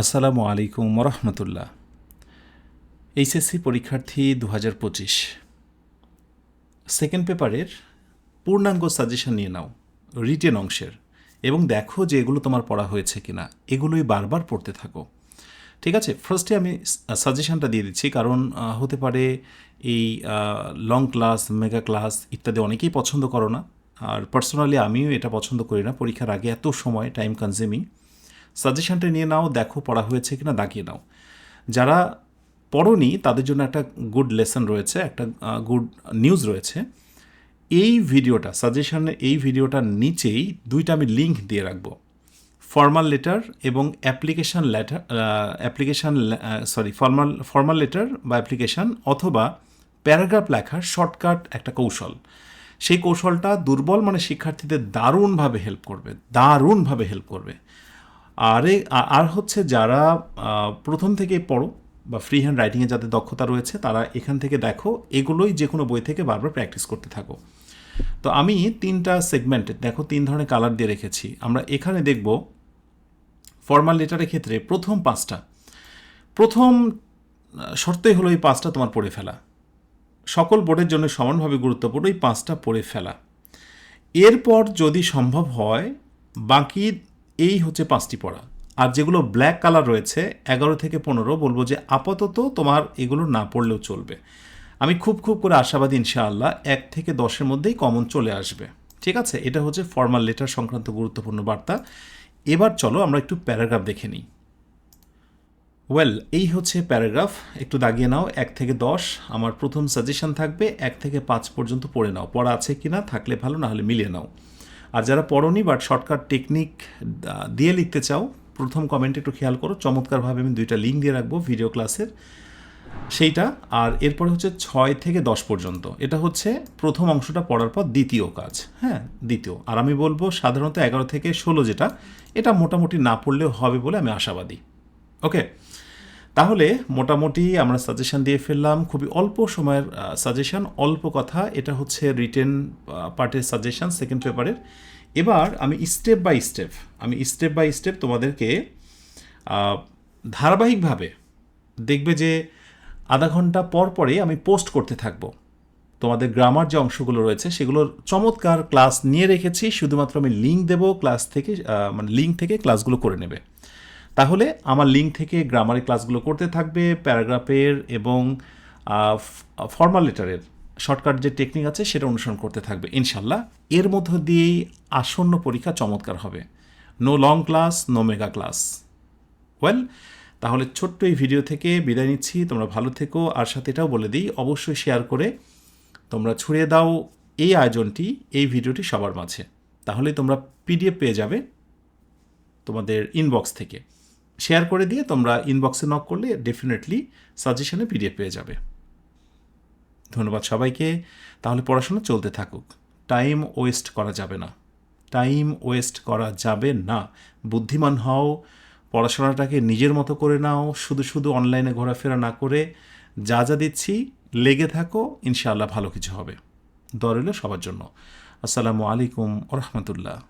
আসসালামু আলাইকুম রহমতুল্লাহ এইচএসসি পরীক্ষার্থী দু হাজার পঁচিশ। সেকেন্ড পেপারের পূর্ণাঙ্গ সাজেশন নিয়ে নাও, রিটেন অংশের, এবং দেখো যে এগুলো তোমার পড়া হয়েছে কিনা। এগুলোই বারবার পড়তে থাকো। ঠিক আছে? ফার্স্টে আমি সাজেশনটা দিয়ে দিচ্ছি, কারণ হতে পারে এই লং ক্লাস মেগা ক্লাস ইত্যাদি অনেকেই পছন্দ করো না। আর পার্সোনালি আমিও এটা পছন্দ করি না। পরীক্ষার আগে এত সময় টাইম কনজিউমিং সাজেশনটা নিয়ে নাও, দেখো পড়া হয়েছে কিনা, দাগিয়ে নাও। যারা পড়নি, তাদের জন্য একটা গুড লেসন রয়েছে, একটা গুড নিউজ রয়েছে। এই ভিডিওটা সাজেশনের এই ভিডিওটার নিচেই দুইটা আমি লিঙ্ক দিয়ে রাখব। ফর্মাল লেটার এবং application letter application sorry formal formal letter বা অ্যাপ্লিকেশান অথবা প্যারাগ্রাফ লেখার শর্টকাট একটা কৌশল। সেই কৌশলটা দুর্বল মানে শিক্ষার্থীদের দারুণভাবে হেল্প করবে, দারুণভাবে হেল্প করবে। আরে আর হচ্ছে যারা প্রথম থেকে পড়ো বা ফ্রি হ্যান্ড রাইটিংয়ে যাদের দক্ষতা রয়েছে, তারা এখান থেকে দেখো, এগুলোই যে কোনো বই থেকে বারবার প্র্যাকটিস করতে থাকো। তো আমি তিনটা সেগমেন্ট দেখো তিন ধরনের কালার দিয়ে রেখেছি। আমরা এখানে দেখব ফর্মাল লেটারের ক্ষেত্রে প্রথম পাঁচটা। প্রথম শর্তই হলো এই পাঁচটা তোমার পড়ে ফেলা। সকল বোর্ডের জন্য সমানভাবে গুরুত্বপূর্ণ এই পাঁচটা পড়ে ফেলা। এরপর যদি সম্ভব হয়, বাকি এই হচ্ছে পাঁচটি পড়া। আর যেগুলো ব্ল্যাক কালার রয়েছে, এগারো থেকে পনেরো বলব যে আপাতত তোমার এগুলো না পড়লেও চলবে। আমি খুব খুব করে আশাবাদী ইনশাআল্লাহ, এক থেকে দশের মধ্যেই কমন চলে আসবে। ঠিক আছে? এটা হচ্ছে ফর্মাল লেটার সংক্রান্ত গুরুত্বপূর্ণ বার্তা। এবার চলো আমরা একটু প্যারাগ্রাফ দেখে নিই। ওয়েল এই হচ্ছে প্যারাগ্রাফ একটু দাগিয়ে নাও, এক থেকে দশ। আমার প্রথম সাজেশন থাকবে, এক থেকে পাঁচ পর্যন্ত পড়ে নাও। পড়া আছে কি না থাকলে ভালো না হলে মিলিয়ে নাও। আর যারা পড়নি বাট শর্টকাট টেকনিক দিয়ে লিখতে চাও, প্রথম কমেন্টে একটু খেয়াল করো। চমৎকারভাবে আমি দুইটা লিঙ্ক দিয়ে রাখব ভিডিও ক্লাসের সেইটা, আর এরপরে হচ্ছে ছয় থেকে দশ পর্যন্ত। এটা হচ্ছে প্রথম অংশটা পড়ার পর দ্বিতীয় কাজ। হ্যাঁ দ্বিতীয়। আর আমি বলব সাধারণত এগারো থেকে ষোলো যেটা, এটা মোটামুটি না পড়লেও হবে বলে আমি আশাবাদী। ওকে তাহলে মোটামুটি আমরা সাজেশন দিয়ে ফেললাম, খুবই অল্প সময়ের সাজেশন অল্প কথা। এটা হচ্ছে রিটেন পার্টের সাজেশন সেকেন্ড পেপারের এবার আমি স্টেপ বাই স্টেপ আমি স্টেপ বাই স্টেপ তোমাদেরকে ধারাবাহিকভাবে দেখবে যে আধা ঘণ্টা পর পরে আমি পোস্ট করতে থাকব। তোমাদের গ্রামার যে অংশগুলো রয়েছে, সেগুলোর চমৎকার ক্লাস নিয়ে রেখেছি। শুধুমাত্র আমি লিঙ্ক দেবো ক্লাস থেকে মানে লিঙ্ক থেকে ক্লাসগুলো করে নেবে। তাহলে আমার লিঙ্ক থেকে গ্রামারের ক্লাসগুলো করতে থাকবে প্যারাগ্রাফের এবং ফর্মাল লেটারের শর্টকাট যে টেকনিক আছে সেটা অনুসরণ করতে থাকবে, ইনশাল্লাহ। এর মধ্য দিয়েই আসন্ন পরীক্ষা চমৎকার হবে। No long class no mega class well তাহলে ছোট্ট এই ভিডিও থেকে বিদায় নিচ্ছি। তোমরা ভালো থেকো। আর সাথে এটাও বলে দিই, অবশ্যই শেয়ার করে তোমরা ছড়িয়ে দাও এই আয়োজনটি, এই ভিডিওটি সবার মাঝে। তাহলে তোমরা পিডিএফ পেয়ে যাবে তোমাদের ইনবক্স থেকে। শেয়ার করে দিয়ে তোমরা ইনবক্সে নক করলে ডেফিনেটলি সাজেশনে পিডিএফ পেয়ে যাবে। ধন্যবাদ সবাইকে। তাহলে পড়াশোনা চলতে থাকুক। টাইম ওয়েস্ট করা যাবে না। টাইম ওয়েস্ট করা যাবে না। বুদ্ধিমান হও, পড়াশোনাটাকে নিজের মতো করে নাও, শুধু শুধু অনলাইনে ঘোরাফেরা না করে যা যা দিচ্ছি, লেগে থাকো, ইনশাআল্লাহ ভালো কিছু হবে। দর সবার জন্য। আসসালামু আলাইকুম রহমতুল্লাহ।